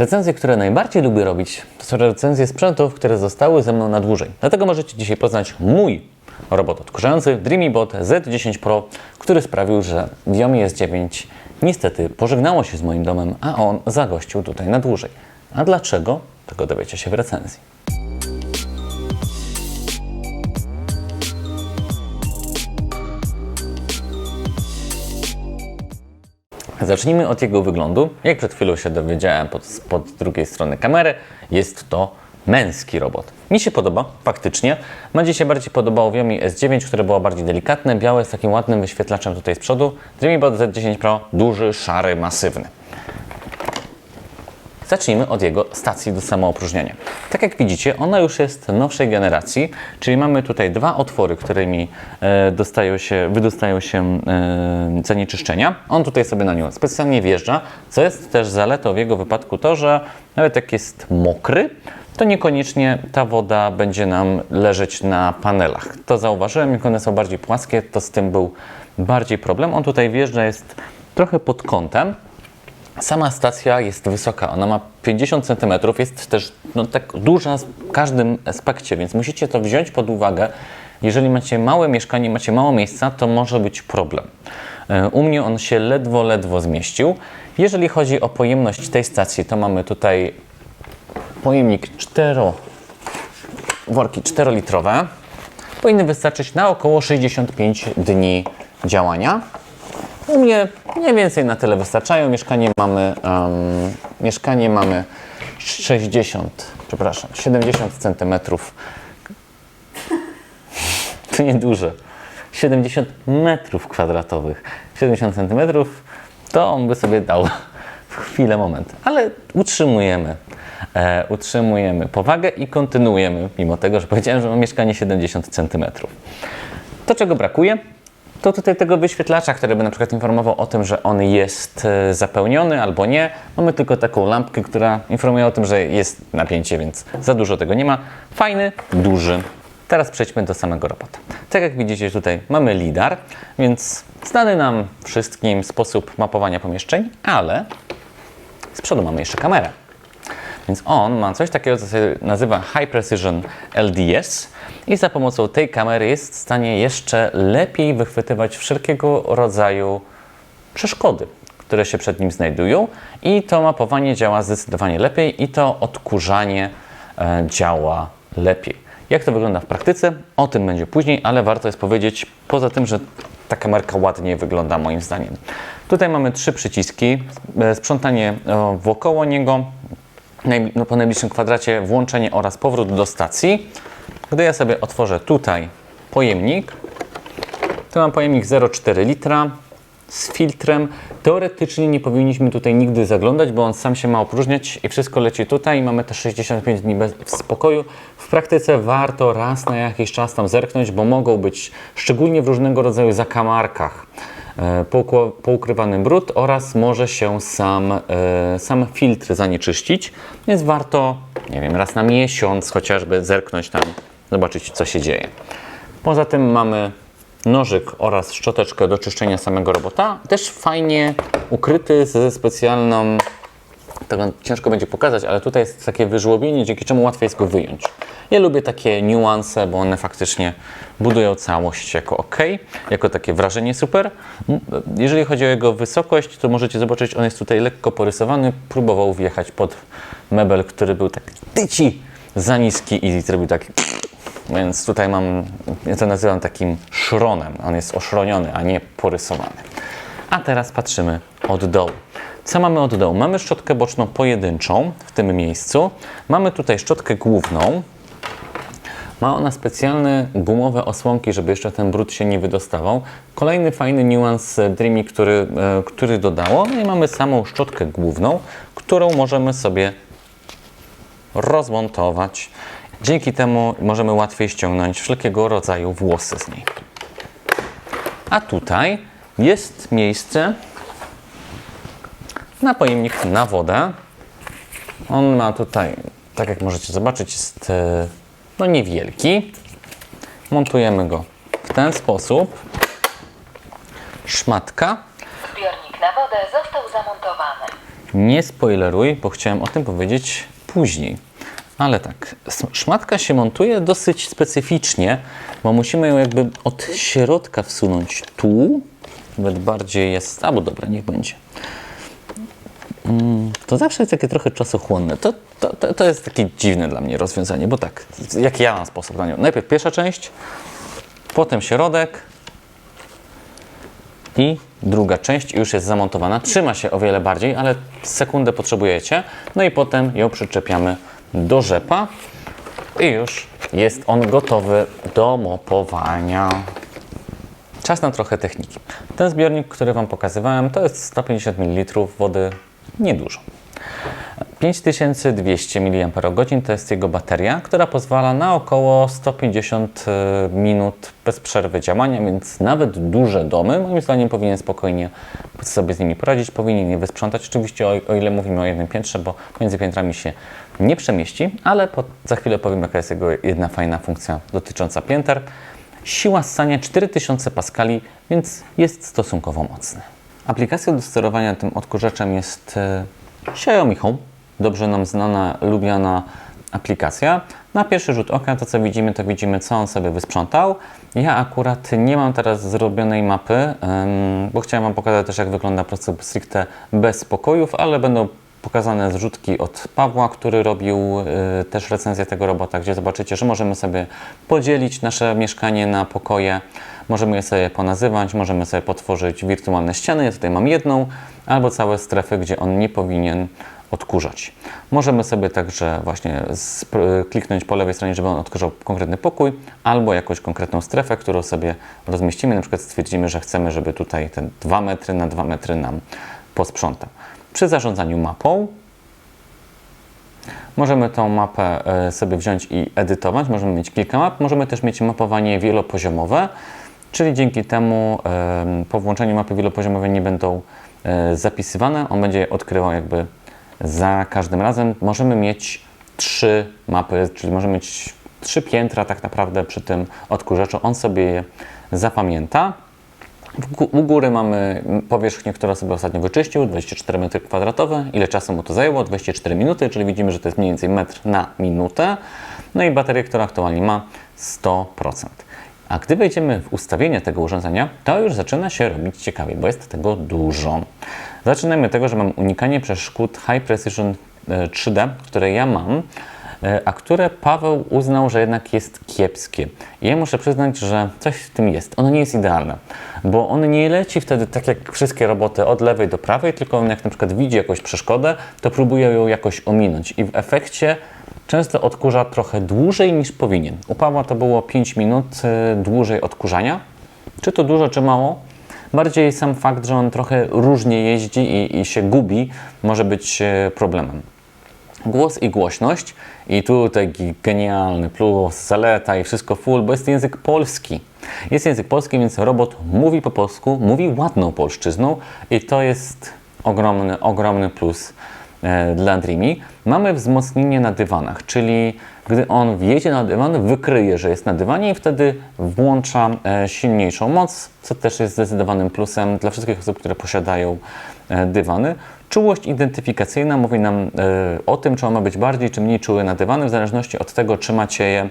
Recenzje, które najbardziej lubię robić, to są recenzje sprzętów, które zostały ze mną na dłużej. Dlatego możecie dzisiaj poznać mój robot odkurzający DreamyBot Z10 Pro, który sprawił, że Xiaomi S9 niestety pożegnało się z moim domem, a on zagościł tutaj na dłużej. A dlaczego? Tego dowiecie się w recenzji. Zacznijmy od jego wyglądu. Jak przed chwilą się dowiedziałem pod, pod drugiej strony kamery, jest to męski robot. Mi się podoba, faktycznie. Będzie się bardziej podobało Xiaomi S9, które było bardziej delikatne, białe z takim ładnym wyświetlaczem tutaj z przodu. DreamyBot Z10 Pro duży, szary, masywny. Zacznijmy od jego stacji do samoopróżniania. Tak jak widzicie, ona już jest nowszej generacji, czyli mamy tutaj dwa otwory, którymi e, dostają się, wydostają się e, zanieczyszczenia. On tutaj sobie na nią specjalnie wjeżdża, co jest też zaletą w jego wypadku to, że nawet jak jest mokry, to niekoniecznie ta woda będzie nam leżeć na panelach. To zauważyłem, jak one są bardziej płaskie, to z tym był bardziej problem. On tutaj wjeżdża, jest trochę pod kątem, Sama stacja jest wysoka, ona ma 50 cm, jest też no, tak duża w każdym aspekcie, więc musicie to wziąć pod uwagę. Jeżeli macie małe mieszkanie, macie mało miejsca, to może być problem. E, U mnie on się ledwo, ledwo zmieścił. Jeżeli chodzi o pojemność tej stacji, to mamy tutaj pojemnik 4, worki 4-litrowe. Powinny wystarczyć na około 65 dni działania. U mnie mniej więcej na tyle wystarczają. Mieszkanie mamy, um, mieszkanie mamy 60, przepraszam, 70 centymetrów. To nieduże. 70 metrów kwadratowych. 70 centymetrów to on by sobie dał w chwilę, moment. Ale utrzymujemy. E, utrzymujemy powagę i kontynuujemy, mimo tego, że powiedziałem, że mam mieszkanie 70 centymetrów. To, czego brakuje, to tutaj tego wyświetlacza, który by na przykład informował o tym, że on jest e, zapełniony albo nie. Mamy tylko taką lampkę, która informuje o tym, że jest napięcie, więc za dużo tego nie ma. Fajny, duży. Teraz przejdźmy do samego robota. Tak jak widzicie tutaj mamy lidar, więc znany nam wszystkim sposób mapowania pomieszczeń, ale z przodu mamy jeszcze kamerę. Więc on ma coś takiego, co się nazywa High Precision LDS i za pomocą tej kamery jest w stanie jeszcze lepiej wychwytywać wszelkiego rodzaju przeszkody, które się przed nim znajdują i to mapowanie działa zdecydowanie lepiej i to odkurzanie e, działa lepiej. Jak to wygląda w praktyce? O tym będzie później, ale warto jest powiedzieć, poza tym, że ta kamerka ładnie wygląda moim zdaniem. Tutaj mamy trzy przyciski, e, sprzątanie e, wokoło niego, po najbliższym kwadracie włączenie oraz powrót do stacji. Gdy ja sobie otworzę tutaj pojemnik, to mam pojemnik 0,4 litra z filtrem. Teoretycznie nie powinniśmy tutaj nigdy zaglądać, bo on sam się ma opróżniać i wszystko leci tutaj i mamy te 65 dni bez, w spokoju. W praktyce warto raz na jakiś czas tam zerknąć, bo mogą być szczególnie w różnego rodzaju zakamarkach poukrywany brud oraz może się sam, e, sam filtr zanieczyścić, więc warto, nie wiem, raz na miesiąc chociażby zerknąć tam, zobaczyć co się dzieje. Poza tym mamy nożyk oraz szczoteczkę do czyszczenia samego robota, też fajnie ukryty ze specjalną, tego ciężko będzie pokazać, ale tutaj jest takie wyżłobienie, dzięki czemu łatwiej jest go wyjąć. Ja lubię takie niuanse, bo one faktycznie budują całość jako ok, jako takie wrażenie super. Jeżeli chodzi o jego wysokość, to możecie zobaczyć, on jest tutaj lekko porysowany. Próbował wjechać pod mebel, który był tak tyci za niski i zrobił tak więc tutaj mam, ja to nazywam takim szronem. On jest oszroniony, a nie porysowany. A teraz patrzymy od dołu. Co mamy od dołu? Mamy szczotkę boczną pojedynczą w tym miejscu. Mamy tutaj szczotkę główną. Ma ona specjalne gumowe osłonki, żeby jeszcze ten brud się nie wydostawał. Kolejny fajny niuans Dreamy, który, e, który dodało. No i mamy samą szczotkę główną, którą możemy sobie rozmontować. Dzięki temu możemy łatwiej ściągnąć wszelkiego rodzaju włosy z niej. A tutaj jest miejsce na pojemnik na wodę. On ma tutaj, tak jak możecie zobaczyć, jest e, no niewielki. Montujemy go w ten sposób. Szmatka Zbiornik na wodę został zamontowany. nie spoileruj, bo chciałem o tym powiedzieć później. Ale tak, szmatka się montuje dosyć specyficznie, bo musimy ją jakby od środka wsunąć tu. Nawet bardziej jest, albo dobra, niech będzie. To zawsze jest takie trochę czasochłonne. To, to, to, to jest takie dziwne dla mnie rozwiązanie, bo tak, jaki ja mam sposób na nią. Najpierw pierwsza część, potem środek, i druga część już jest zamontowana. Trzyma się o wiele bardziej, ale sekundę potrzebujecie. No i potem ją przyczepiamy do rzepa i już jest on gotowy do mopowania. Czas na trochę techniki. Ten zbiornik, który Wam pokazywałem, to jest 150 ml wody, niedużo. 5200 mAh to jest jego bateria, która pozwala na około 150 e, minut bez przerwy działania, więc nawet duże domy, moim zdaniem, powinien spokojnie sobie z nimi poradzić, powinien je wysprzątać. Oczywiście, o, o ile mówimy o jednym piętrze, bo między piętrami się nie przemieści, ale po, za chwilę powiem, jaka jest jego jedna fajna funkcja dotycząca pięter. Siła ssania 4000 paskali, więc jest stosunkowo mocny. Aplikacją do sterowania tym odkurzaczem jest e, Xiaomi Home. Dobrze nam znana, lubiana aplikacja. Na pierwszy rzut oka to co widzimy, to widzimy co on sobie wysprzątał. Ja akurat nie mam teraz zrobionej mapy, bo chciałem Wam pokazać też jak wygląda prostu stricte bez pokojów, ale będą pokazane zrzutki od Pawła, który robił y, też recenzję tego robota, gdzie zobaczycie, że możemy sobie podzielić nasze mieszkanie na pokoje, możemy je sobie ponazywać, możemy sobie potworzyć wirtualne ściany. Ja tutaj mam jedną, albo całe strefy, gdzie on nie powinien odkurzać. Możemy sobie także właśnie kliknąć po lewej stronie, żeby on odkurzał konkretny pokój, albo jakąś konkretną strefę, którą sobie rozmieścimy. Na przykład stwierdzimy, że chcemy, żeby tutaj te 2 metry na 2 metry nam posprzątał. Przy zarządzaniu mapą możemy tą mapę e, sobie wziąć i edytować. Możemy mieć kilka map, możemy też mieć mapowanie wielopoziomowe, czyli dzięki temu em, po włączeniu mapy wielopoziomowej nie będą e, zapisywane, on będzie odkrywał jakby za każdym razem. Możemy mieć trzy mapy, czyli możemy mieć trzy piętra tak naprawdę przy tym odkurzaczu. On sobie je zapamięta. U góry mamy powierzchnię, którą sobie ostatnio wyczyścił, 24 m2. Ile czasu mu to zajęło? 24 minuty, czyli widzimy, że to jest mniej więcej metr na minutę. No i baterię, która aktualnie ma 100%. A gdy wejdziemy w ustawienia tego urządzenia, to już zaczyna się robić ciekawie, bo jest tego dużo. Zaczynajmy od tego, że mam unikanie przeszkód High Precision e, 3D, które ja mam, e, a które Paweł uznał, że jednak jest kiepskie. I ja muszę przyznać, że coś w tym jest. Ono nie jest idealne, bo on nie leci wtedy tak jak wszystkie roboty od lewej do prawej, tylko on jak na przykład widzi jakąś przeszkodę, to próbuje ją jakoś ominąć i w efekcie często odkurza trochę dłużej niż powinien. U Pawła to było 5 minut e, dłużej odkurzania. Czy to dużo, czy mało? Bardziej sam fakt, że on trochę różnie jeździ i, i się gubi, może być e, problemem. Głos i głośność. I gi- genialny plus, zaleta i wszystko full, bo jest język polski. Jest język polski, więc robot mówi po polsku, mówi ładną polszczyzną i to jest ogromny, ogromny plus dla Dreamy. Mamy wzmocnienie na dywanach, czyli gdy on wjedzie na dywan, wykryje, że jest na dywanie i wtedy włącza e, silniejszą moc, co też jest zdecydowanym plusem dla wszystkich osób, które posiadają e, dywany. Czułość identyfikacyjna mówi nam e, o tym, czy on ma być bardziej czy mniej czuły na dywany, w zależności od tego, czy macie je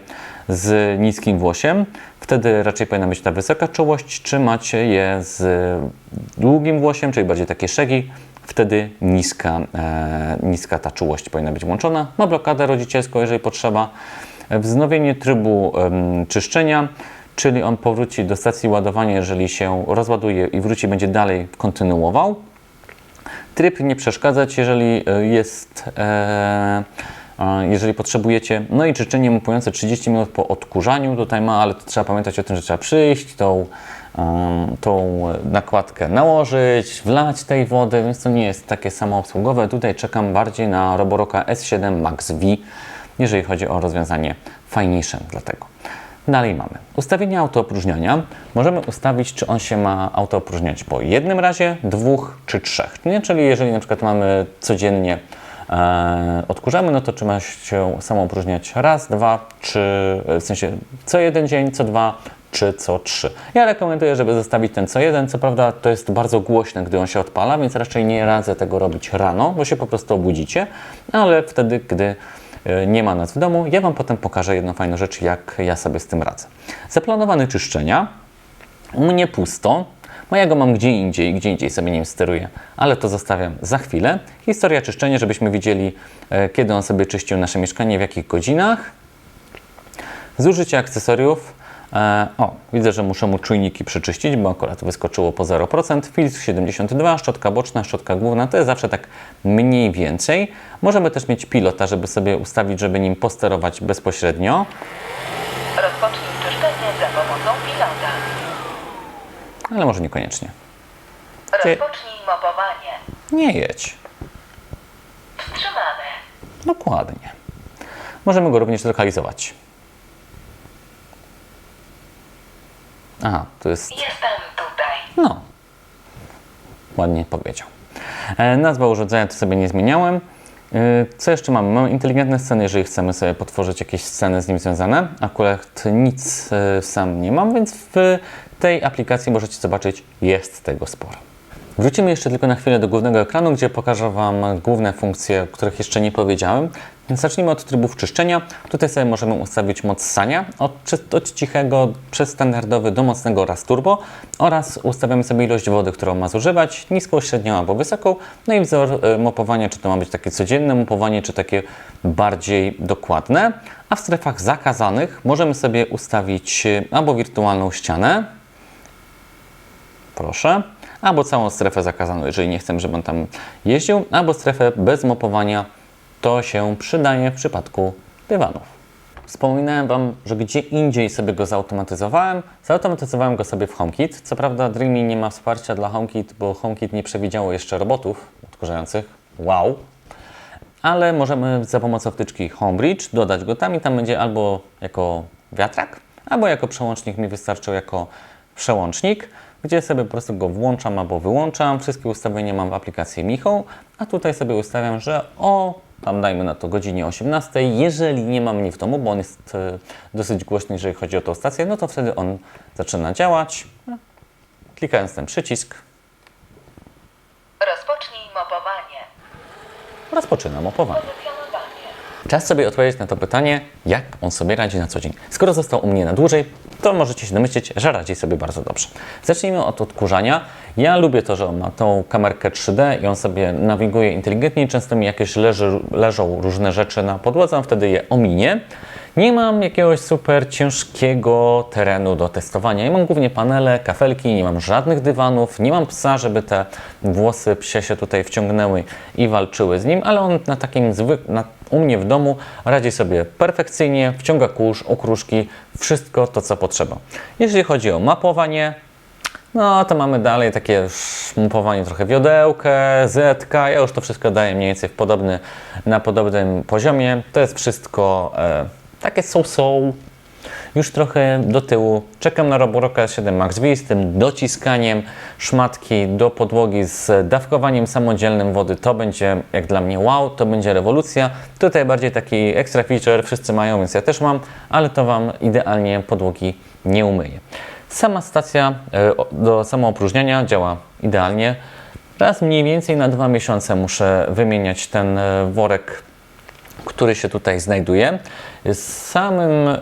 z niskim włosiem. Wtedy raczej powinna być ta wysoka czułość, czy macie je z długim włosiem, czyli bardziej takie szegi. Wtedy niska, e, niska ta czułość powinna być włączona. Ma blokadę rodzicielską, jeżeli potrzeba. Wznowienie trybu czyszczenia, czyli on powróci do stacji ładowania, jeżeli się rozładuje i wróci, będzie dalej kontynuował. Tryb nie przeszkadzać, jeżeli e, jest, e, jeżeli potrzebujecie. No i czyszczenie mopujące 30 minut po odkurzaniu tutaj ma, ale to trzeba pamiętać o tym, że trzeba przyjść, tą, tą nakładkę nałożyć, wlać tej wody, więc to nie jest takie samoobsługowe. Tutaj czekam bardziej na Roboroka S7 Max V, jeżeli chodzi o rozwiązanie fajniejsze dla tego. Dalej mamy ustawienie autoopróżniania. Możemy ustawić, czy on się ma autoopróżniać po jednym razie, dwóch czy trzech. Czyli jeżeli na przykład mamy codziennie e, odkurzamy, no to trzeba się samo opróżniać raz, dwa, trzy, w sensie co jeden dzień, co dwa, czy co trzy. Ja rekomenduję, żeby zostawić ten co jeden. Co prawda to jest bardzo głośne, gdy on się odpala, więc raczej nie radzę tego robić rano, bo się po prostu obudzicie, ale wtedy, gdy e, nie ma nas w domu, ja Wam potem pokażę jedną fajną rzecz, jak ja sobie z tym radzę. Zaplanowane czyszczenia. U mnie pusto. Mojego mam gdzie indziej, gdzie indziej sobie nim steruję, ale to zostawiam za chwilę. Historia czyszczenia, żebyśmy widzieli, e, kiedy on sobie czyścił nasze mieszkanie, w jakich godzinach. Zużycie akcesoriów. E, o, widzę, że muszę mu czujniki przeczyścić, bo akurat wyskoczyło po 0%. Filtr 72, szczotka boczna, szczotka główna, to jest zawsze tak mniej więcej. Możemy też mieć pilota, żeby sobie ustawić, żeby nim posterować bezpośrednio. Rozpocznij czyszczenie za pomocą pilota. Ale może niekoniecznie. Ty- Rozpocznij mopowanie. Nie jedź. Wstrzymane. Dokładnie. Możemy go również zlokalizować. Aha, to jest. Jestem tutaj. No. Ładnie powiedział. E, nazwa urządzenia to sobie nie zmieniałem. E, co jeszcze mamy? Mamy inteligentne sceny, jeżeli chcemy sobie potworzyć jakieś sceny z nim związane. Akurat nic e, sam nie mam, więc w tej aplikacji możecie zobaczyć, jest tego sporo. Wrócimy jeszcze tylko na chwilę do głównego ekranu, gdzie pokażę Wam główne funkcje, o których jeszcze nie powiedziałem. Więc zacznijmy od trybów czyszczenia. Tutaj sobie możemy ustawić moc sania od, od cichego przez standardowy do mocnego oraz turbo oraz ustawiamy sobie ilość wody, którą ma zużywać, niską, średnią albo wysoką. No i wzór e, mopowania, czy to ma być takie codzienne mopowanie, czy takie bardziej dokładne. A w strefach zakazanych możemy sobie ustawić e, albo wirtualną ścianę, proszę, albo całą strefę zakazaną, jeżeli nie chcemy, żeby on tam jeździł, albo strefę bez mopowania. To się przydaje w przypadku dywanów. Wspominałem Wam, że gdzie indziej sobie go zautomatyzowałem. Zautomatyzowałem go sobie w HomeKit. Co prawda Dreamy nie ma wsparcia dla HomeKit, bo HomeKit nie przewidziało jeszcze robotów odkurzających. Wow! ale możemy za pomocą wtyczki Homebridge dodać go tam i tam będzie albo jako wiatrak, albo jako przełącznik mi wystarczył jako przełącznik, gdzie sobie po prostu go włączam albo wyłączam. Wszystkie ustawienia mam w aplikacji Michał, a tutaj sobie ustawiam, że o tam dajmy na to godzinie 18, jeżeli nie mam mnie w domu, bo on jest e, dosyć głośny, jeżeli chodzi o tą stację, no to wtedy on zaczyna działać. Klikając ten przycisk, Rozpocznij mopowanie. rozpoczynam opowanie. Czas sobie odpowiedzieć na to pytanie, jak on sobie radzi na co dzień. Skoro został u mnie na dłużej, to możecie się domyśleć, że radzi sobie bardzo dobrze. Zacznijmy od odkurzania. Ja lubię to, że on ma tą kamerkę 3D i on sobie nawiguje inteligentnie. Często mi jakieś leży, leżą różne rzeczy na podłodze, on wtedy je ominie. Nie mam jakiegoś super ciężkiego terenu do testowania. Ja mam głównie panele, kafelki, nie mam żadnych dywanów, nie mam psa, żeby te włosy psie się tutaj wciągnęły i walczyły z nim, ale on na takim zwykłym, u mnie w domu radzi sobie perfekcyjnie, wciąga kurz, okruszki, wszystko to, co potrzeba. Jeżeli chodzi o mapowanie, no to mamy dalej takie już mapowanie trochę wiodełkę, zetka, ja już to wszystko daję mniej więcej w podobny, na podobnym poziomie. To jest wszystko e, takie są-są, już trochę do tyłu. Czekam na Roboroka 7 Max V z tym dociskaniem szmatki do podłogi z dawkowaniem samodzielnym wody. To będzie jak dla mnie wow, to będzie rewolucja. Tutaj bardziej taki extra feature wszyscy mają, więc ja też mam, ale to Wam idealnie podłogi nie umyje. Sama stacja e, do samoopróżniania działa idealnie. Raz mniej więcej na dwa miesiące muszę wymieniać ten e, worek który się tutaj znajduje. W samym,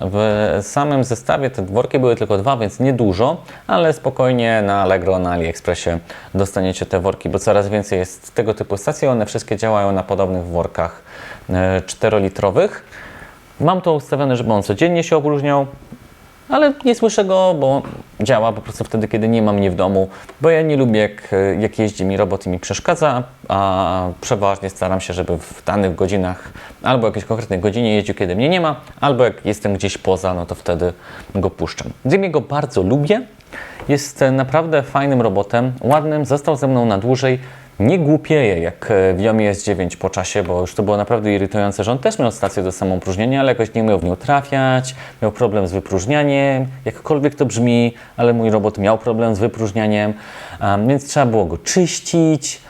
w samym zestawie te worki były tylko dwa, więc niedużo, ale spokojnie na Allegro, na AliExpressie dostaniecie te worki, bo coraz więcej jest tego typu stacji. One wszystkie działają na podobnych workach e, 4-litrowych. Mam to ustawione, żeby on codziennie się opróżniał, ale nie słyszę go, bo działa po prostu wtedy, kiedy nie mam mnie w domu, bo ja nie lubię, jak, jak jeździ mi robot i mi przeszkadza, a przeważnie staram się, żeby w danych godzinach albo jakiejś konkretnej godzinie jeździł, kiedy mnie nie ma, albo jak jestem gdzieś poza, no to wtedy go puszczam. Zimie go bardzo lubię, jest naprawdę fajnym robotem, ładnym, został ze mną na dłużej, nie głupieje jak e, w Yomie S9 po czasie, bo już to było naprawdę irytujące, że on też miał stację do samopróżnienia, ale jakoś nie umiał w nią trafiać, miał problem z wypróżnianiem, jakkolwiek to brzmi, ale mój robot miał problem z wypróżnianiem, em, więc trzeba było go czyścić.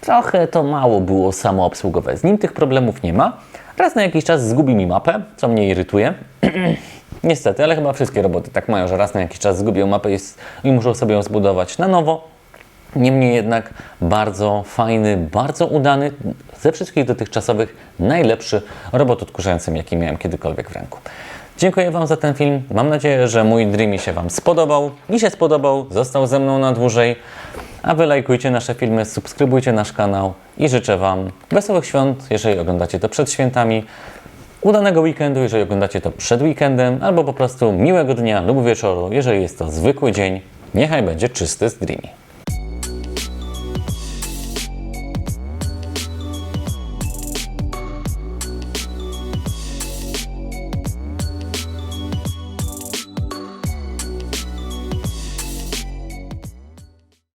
trochę to mało było samoobsługowe. Z nim tych problemów nie ma. Raz na jakiś czas zgubi mi mapę, co mnie irytuje. Niestety, ale chyba wszystkie roboty tak mają, że raz na jakiś czas zgubią mapę i muszą sobie ją zbudować na nowo. Niemniej jednak bardzo fajny, bardzo udany, ze wszystkich dotychczasowych najlepszy robot odkurzający, jaki miałem kiedykolwiek w ręku. Dziękuję Wam za ten film. Mam nadzieję, że mój Dreamy się Wam spodobał. Mi się spodobał, został ze mną na dłużej. A Wy lajkujcie nasze filmy, subskrybujcie nasz kanał i życzę Wam wesołych świąt, jeżeli oglądacie to przed świętami, udanego weekendu, jeżeli oglądacie to przed weekendem, albo po prostu miłego dnia lub wieczoru, jeżeli jest to zwykły dzień. Niechaj będzie czysty z Dreamy.